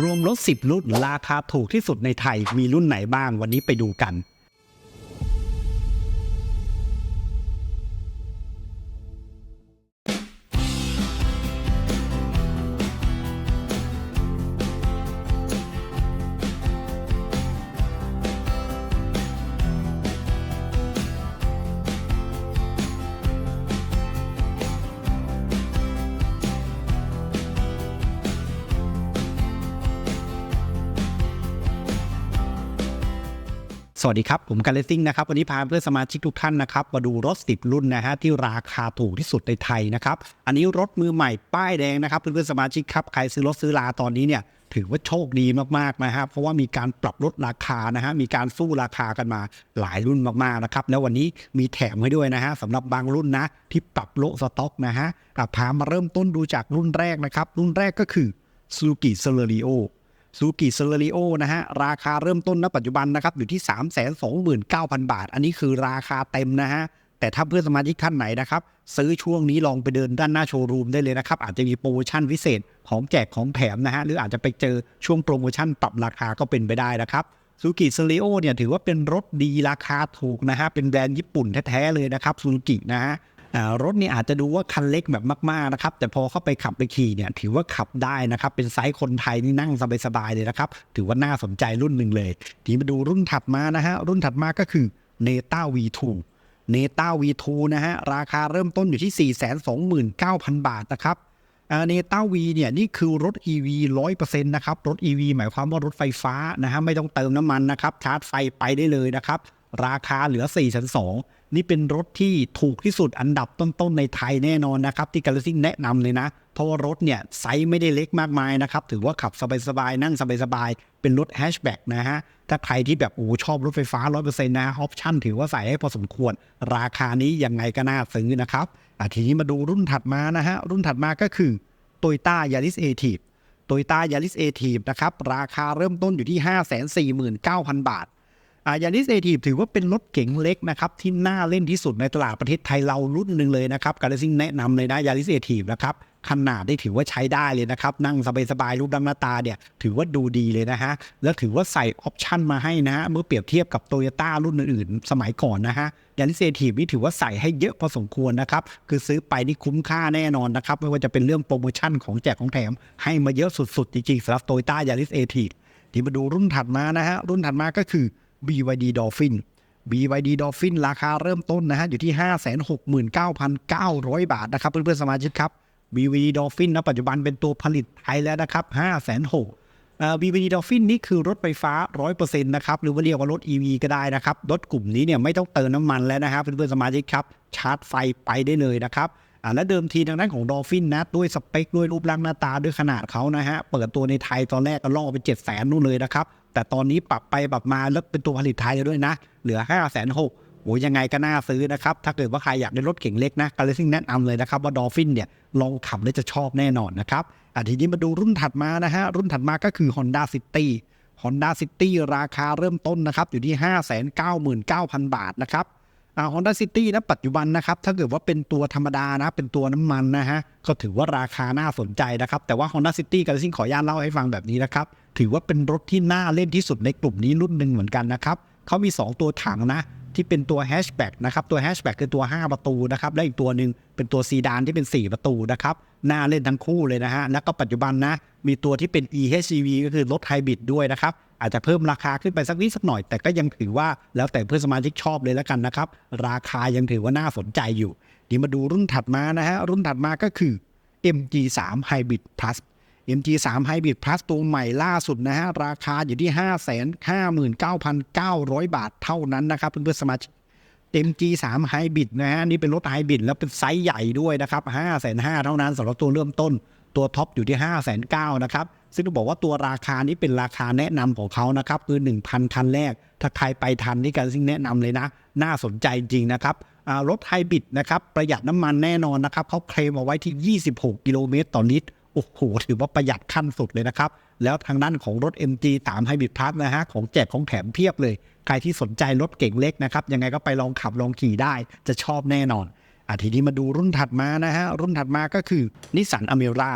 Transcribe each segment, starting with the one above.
รวมรถ 10 รุ่นราคาถูกที่สุดในไทยมีรุ่นไหนบ้างวันนี้ไปดูกัน สวัสดีครับ ผมการเลสซิ่งนะครับ วันนี้พาเพื่อนสมาชิกทุกท่านนะครับ มาดูรถ 10 รุ่นนะฮะที่ราคาถูกที่สุดในไทยนะครับ อันนี้รถมือใหม่ป้ายแดงนะครับ เพื่อนๆสมาชิกครับ ใครซื้อรถซื้อลาตอนนี้เนี่ยถือว่าโชคดีมากๆนะฮะเพราะว่ามีการปรับลดราคานะฮะมีการสู้ราคากันมาหลายรุ่นมากๆนะครับแล้ววันนี้มีแถมให้ด้วยนะฮะสำหรับบางรุ่นนะที่ปรับโลสต็อกนะฮะพามาเริ่มต้นดูจากรุ่นแรกนะครับรุ่นแรกก็คือ Suzuki Celerio ซู กิเซเลริโอนะฮะ ราคาเริ่มต้นณปัจจุบันนะครับ อยู่ที่ 329,000 บาท อันนี้คือราคาเต็มนะฮะ แต่ถ้าเพื่อนสมาชิกท่านไหนนะครับ ซื้อช่วงนี้ลองไปเดินด้านหน้าโชว์รูมได้เลยนะครับ อาจจะมีโปรโมชั่นพิเศษ ของแจกของแถมนะฮะ หรืออาจจะไปเจอช่วงโปรโมชั่นปรับราคาก็เป็นไปได้นะครับซูกิเซเลโอเนี่ยถือว่าเป็นรถดีราคาถูกนะฮะเป็นแบรนด์ญี่ปุ่นแท้ๆเลยนะครับซูกินะฮะ รถเนี่ยอาจจะดูว่าคันเล็กแบบมากๆนะครับ แต่พอเข้าไปขับไปขี่เนี่ยถือว่าขับได้นะครับ เป็นไซส์คนไทยนี่นั่งสบายๆเลยนะครับ ถือว่าน่าสนใจรุ่นหนึ่งเลย ทีมาดูรุ่นถัดมานะฮะ รุ่นถัดมาก็คือ n e t a V2 n e t a V2 นะฮะ ราคาเริ่มต้นอยู่ที่ 429,000 บาทนะครับเนต้าวีเนี่ยนี่คือรถ EV 100%นะครับ รถ EV หมายความว่ารถไฟฟ้านะฮะไม่ต้องเติมน้ำมันนะครับ ชาร์จไฟไปได้เลยนะครับ ราคาเหลือ4 2 0 0นี่เป็นรถที่ถูกที่สุดอันดับต้นๆในไทยแน่นอนนะครับ ที่กาลซิ่งแนะนำเลยนะ เพราะว่ารถเนี่ยไซส์ไม่ได้เล็กมากมายนะครับ ถือว่าขับสบายๆ นั่งสบายๆ เป็นรถแฮชแบ็กนะฮะ ถ้าใครที่แบบโอ้ชอบรถไฟฟ้า 100%นะออปชั่นถือว่าใส่ให้พอสมควร ราคานี้ยังไงก็น่าซื้อนะครับทีนี้มาดูรุ่นถัดมานะฮะรุ่นถัดมาก็คือโตโยต้ายาริสเอทีฟโตโยต้ายาริสเอทีฟนะครับราคาเริ่มต้นอยู่ที่ 549,000 บาทอ่า ยาริสเอทีฟถือว่าเป็นรถเก๋งเล็กนะครับที่น่าเล่นที่สุดในตลาดประเทศไทยเรารุ่นหนึ่งเลยนะครับการซิ่งแนะนำเลยนะยาริสเอทีฟนะครับขนาดได้ถือว่าใช้ได้เลยนะครับ นั่งสบายๆรูปร่างหน้าตาเนี่ย ถือว่าดูดีเลยนะฮะ แล้วถือว่าใส่ออปชันมาให้นะฮะเมื่อเปรียบเทียบกับโตโยต้ารุ่นอื่นๆ สมัยก่อนนะฮะยาริสเอทีฟนี่ถือว่าใส่ให้เยอะพอสมควรนะครับ คือซื้อไปนี่คุ้มค่าแน่นอนนะครับ ไม่ว่าจะเป็นเรื่องโปรโมชั่นของแจกของแถม ให้มาเยอะสุดๆ จริงๆสำหรับโตโยต้ายาริสเอทีฟที่มาดูรุ่นถัดมานะฮะรุ่นถัดมาก็คือ BYD Dolphin BYD Dolphin ราคาเริ่มต้นนะฮะอยู่ที่ 569,900 บาทนะครับ เพื่อนๆสมาชิกครับ BYD Dolphin ณปัจจุบันเป็นตัวผลิตไทยแล้วนะครับ506,000เอ่อ BYD Dolphin นี่คือรถไฟฟ้า 100%นะครับ หรือว่าเรียกว่ารถ EV ก็ได้นะครับ รถกลุ่มนี้เนี่ยไม่ต้องเติมน้ำมันแล้วนะครับเพื่อนๆสมาชิกครับ ชาร์จไฟไปได้เลยนะครับและเดิมทีทางด้านของ Dolphin นะ ด้วยสเปค ด้วยรูปร่างหน้าตาด้วยขนาดเขานะฮะ เปิดตัวในไทยตอนแรกก็ล่อไป7 0 0 0 0นู่นเลยนะครับ แต่ตอนนี้ปรับไปปรับมาแล้วเป็นตัวผลิตไทยแล้วด้วยนะ เหลือ5 6 0 0 0โอ้ยยังไงก็น่าซื้อนะครับ ถ้าเกิดว่าใครอยากได้รถเก่งเล็กนะการเลซิ่งแนะนำเลยนะครับว่า Dolphin เนี่ยลองขับแล้วจะชอบแน่นอนนะครับอะทีนี้มาดูรุ่นถัดมานะฮะ รุ่นถัดมาก็คือ Honda City Honda City ราคาเริ่มต้นนะครับอยู่ที่ 599,000 บาทนะครับฮอ่า Honda City นะปัจจุบันนะครับ ถ้าเกิดว่าเป็นตัวธรรมดานะ เป็นตัวน้ำมันนะฮะ ก็ถือว่าราคาน่าสนใจนะครับ แต่ว่า Honda City การซิ่งขออนุญาตเล่าให้ฟังแบบนี้นะครับ ถือว่าเป็นรถที่น่าเล่นที่สุดในกลุ่มนี้รุ่นหนึ่งเหมือนกันนะครับเขามี 2 ตัวถังนะ ที่เป็นตัวแฮชแบ็กนะครับ ตัวแฮชแบ็กคือตัว 5 ประตูนะครับ และอีกตัวหนึ่งเป็นตัวซีดานที่เป็น 4 ประตูนะครับ น่าเล่นทั้งคู่เลยนะฮะ แล้วก็ปัจจุบันนะ มีตัวที่เป็น EHEV ก็คือรถไฮบริดด้วยนะครับ อาจจะเพิ่มราคาขึ้นไปสักนิดสักหน่อย แต่ก็ยังถือว่าแล้วแต่เพื่อนสมาชิกชอบเลยแล้วกันนะครับ ราคายังถือว่าน่าสนใจอยู่เดียวมาดูรุ่นถัดมานะฮะ รุ่นถัดมาก็คือ MG3 Hybrid Plus MG3 Hybrid Plus ตัวใหม่ล่าสุดนะฮะ ราคาอยู่ที่ 559,900 บาทเท่านั้นนะครับเพื่อนๆสมาชิก MG3 Hybrid นะฮะ นี่เป็นรถไฮบริดแล้วเป็นไซส์ใหญ่ด้วยนะครับ550,000เท่านั้นสำหรับตัวเริ่มต้นตัวท็อปอยู่ที่ 590,000นะครับ ซึ่งต้องบอกว่าตัวราคานี้เป็นราคาแนะนำของเขานะครับ คือ 1,000 คันแรก ถ้าใครไปทันนี่กันซิ่งแนะนำเลยนะ น่าสนใจจริงนะครับรถไฮบริดนะครับประหยัดน้ำมันแน่นอนนะครับเขาเคลมเอาไว้ที่ 26 กิโลเมตรต่อลิตร โอ้โหถือว่าประหยัดขั้นสุดเลยนะครับ แล้วทางด้านของรถ MG 3 Hybrid Plus นะฮะ ของแจกของแถมเพียบเลย ใครที่สนใจรถเก่งเล็กนะครับ ยังไงก็ไปลองขับลองขี่ได้ จะชอบแน่นอนอะทีนี้มาดูรุ่นถัดมานะฮะ รุ่นถัดมาก็คือนิสสันอเมร่า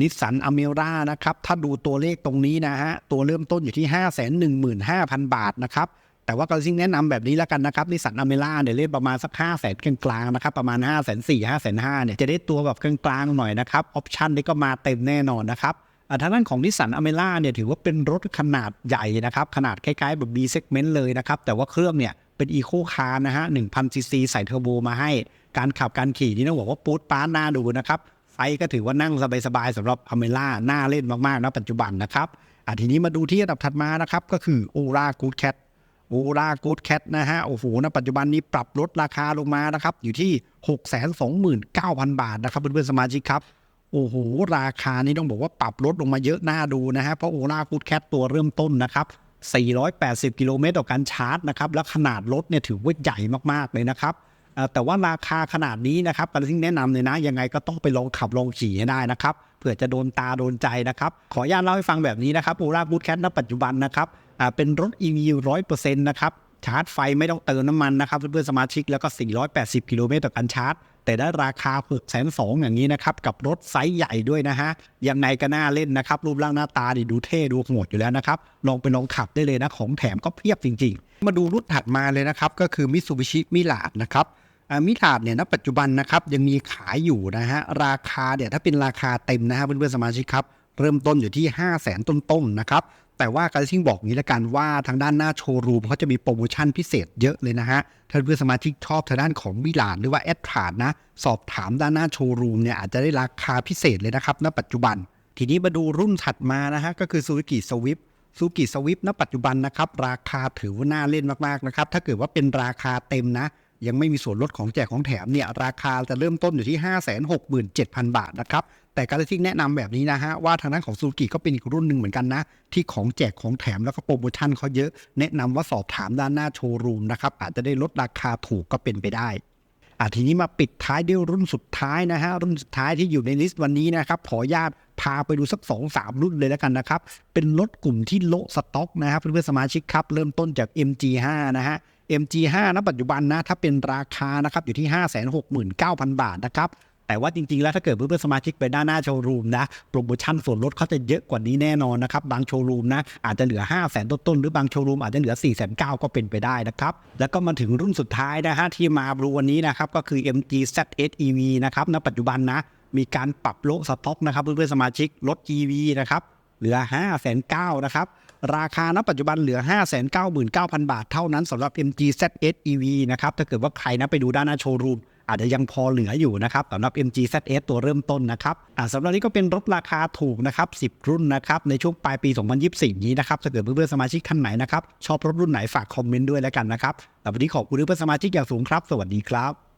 นิสสันอเมร่านะครับ ถ้าดูตัวเลขตรงนี้นะฮะ ตัวเริ่มต้นอยู่ที่ 5 1 5 0 0 0 บาทนะครับ แต่ว่าก็ซิ่งแนะนำแบบนี้แล้วกันนะครับนิสสันอเมร่าเนี่ยเล่นประมาณสัก5 0 0 0 0 0กลางๆนะครับประมาณ5 4 0 0 0 5 5 0 0เนี่ยจะได้ตัวแบบกลางๆหน่อยนะครับออปชันนี่ก็มาเต็มแน่นอนนะครับอ่าทางด้านของนิสสันอเมร่าเนี่ยถือว่าเป็นรถขนาดใหญ่นะครับ ขนาดคล้ายๆแบบ B segment เลยนะครับ แต่ว่าเครื่องเนี่ยเป็นอีโคคาร์นะฮะ1,000ซีซีใส่เทอร์โบมาให้ การขับการขี่นี่ต้องบอกว่าปูดป้านหน้าดูนะครับไฟก็ถือว่านั่งสบายๆสำหรับอเมร่าน่าเล่นมากๆนะปัจจุบันนะครับทีนี้มาดูที่อันดับถัดมานะครับ ก็คือโอรากูดแค โอรากูดแคทนะฮะ โอ้โหณปัจจุบันนี้ปรับลดราคาลงมานะครับ อยู่ที่ 629,000 บาทนะครับเพื่อนๆสมาชิกครับ โอ้โห ราคานี้ต้องบอกว่าปรับลดลงมาเยอะน่าดูนะฮะ เพราะโอรากูดแคทตัวเริ่มต้นนะครับ 480 กิโลเมตรต่อการชาร์จนะครับ แล้วขนาดรถเนี่ยถือว่าใหญ่มากๆเลยนะครับแต่ว่าราคาขนาดนี้นะครับการที่แนะนำเลยนะยังไงก็ต้องไปลองขับลองขี่ให้ได้นะครับ เผื่อจะโดนตาโดนใจนะครับ ขออนุญาตเล่าให้ฟังแบบนี้นะครับโอราบูทแคทณปัจจุบันนะครับเป็นรถ EV ร้อยเปอร์เซ็นต์นะครับชาร์จไฟไม่ต้องเติมน้ำมันนะครับเพื่อนๆสมาชิกแล้วก็ 480 กิโลเมตรต่อการชาร์จ แต่ได้ราคา6 2 0 0 0องอย่างนี้นะครับ กับรถไซส์ใหญ่ด้วยนะฮะ ยังไงก็น่าเล่นนะครับ รูปร่างหน้าตาดีดูเท่ดูโหดอยู่แล้วนะครับ ลองไปลองขับได้เลยนะ ของแถมก็เพียบจริง ๆ มาดูรุ่นถัดมาเลยนะครับ ก็คือ Mitsubishi m i r a นะครับ มิลาดเนี่ยณปัจจุบันนะครับยังมีขายอยู่นะฮะราคาเนี่ยถ้าเป็นราคาเต็มนะฮะเพื่อนๆสมาชิกครับเริ่มต้นอยู่ที่ 5 0 0แสนต้นๆนะครับแต่ว่าการซิ่งบอกงนี้ละกันว่าทางด้านหน้าโชว์รูมเขาจะมีโปรโมชั่นพิเศษเยอะเลยนะฮะถ้าเพื่อนสมาชิกชอบทางด้านของมิลานหรือว่าแอดทราดนะสอบถามด้านหน้าโชว์รูมเนี่ยอาจจะได้ราคาพิเศษเลยนะครับณปัจจุบัน ทีนี้มาดูรุ่นถัดมานะฮะก็คือ Suzuki Swift ซูกิสวิฟณปัจจุบันนะครับราคาถือว่าน่าเล่นมากๆนะครับถ้าเกิดว่าเป็นราคาเต็มนะ ยังไม่มีส่วนลดของแจกของแถมเนี่ยราคาจะเริ่มต้นอยู่ที่ 567,000 บาทนะครับแต่การที่แนะนำแบบนี้นะฮะว่าทางด้านของซูกิก็เป็นอีกรุ่นหนึ่งเหมือนกันนะ ที่ของแจกของแถมแล้วก็โปรโมชั่นเขาเยอะ แนะนำว่าสอบถามด้านหน้าโชว์รูมนะครับอาจจะได้ลดราคาถูกก็เป็นไปได้อะทีนี้มาปิดท้ายด้วยรุ่นสุดท้ายนะฮะรุ่นสุดท้ายที่อยู่ในลิสต์วันนี้นะครับขออนุญาตพาไปดูสัก2อสามรุ่นเลยแล้วกันนะครับ เป็นรถกลุ่มที่โลสต็อกนะครับเพื่อนๆสมาชิกครับ เริ่มต้นจาก MG5 นะฮะ MG5 ณปัจจุบันนะถ้าเป็นราคานะครับอยู่ที่ 569,000 บาทนะครับแต่ว่าจริงๆ แล้วถ้าเกิดเพื่อนๆสมาชิกไปด้านหน้าโชว์รูมนะโปรโมชั่นส่วนลดเขาจะเยอะกว่านี้แน่นอนนะครับ บางโชว์รูมนะอาจจะเหลือ 5 0 0 0 0 0ต้นๆหรือบางโชว์รูมอาจจะเหลือ4 9 0 0 0ก็เป็นไปได้นะครับ แล้วก็มาถึงรุ่นสุดท้ายนะฮะที่มาบรูวันนี้นะครับก็คือ MG ZS EV นะครับณปัจจุบันนะมีการปรับโละสต็อกนะครับเพื่อนๆสมาชิกรถ EV นะครับเหลือ 5 9 0 0 0นะครับ ราคาณปัจจุบันเหลือ 599,000 บาทเท่านั้นสำหรับ MG ZS EV นะครับถ้าเกิดว่าใครนะไปดูด้านหน้าโชว์รูมอาจจะยังพอเหลืออยู่นะครับสำหรับ MG ZS ตัวเริ่มต้นนะครับสำหรับนี้ก็เป็นรถราคาถูกนะครับ 10 รุ่นนะครับในช่วงปลายปี 2024 นี้นะครับถ้าเกิดเพื่อนๆสมาชิกท่านไหนนะครับชอบรถรุ่นไหนฝากคอมเมนต์ด้วยแล้วกันนะครับแต่วันนี้ขอบคุณเพื่อนสมาชิกอย่างสูงครับ สวัสดีครับ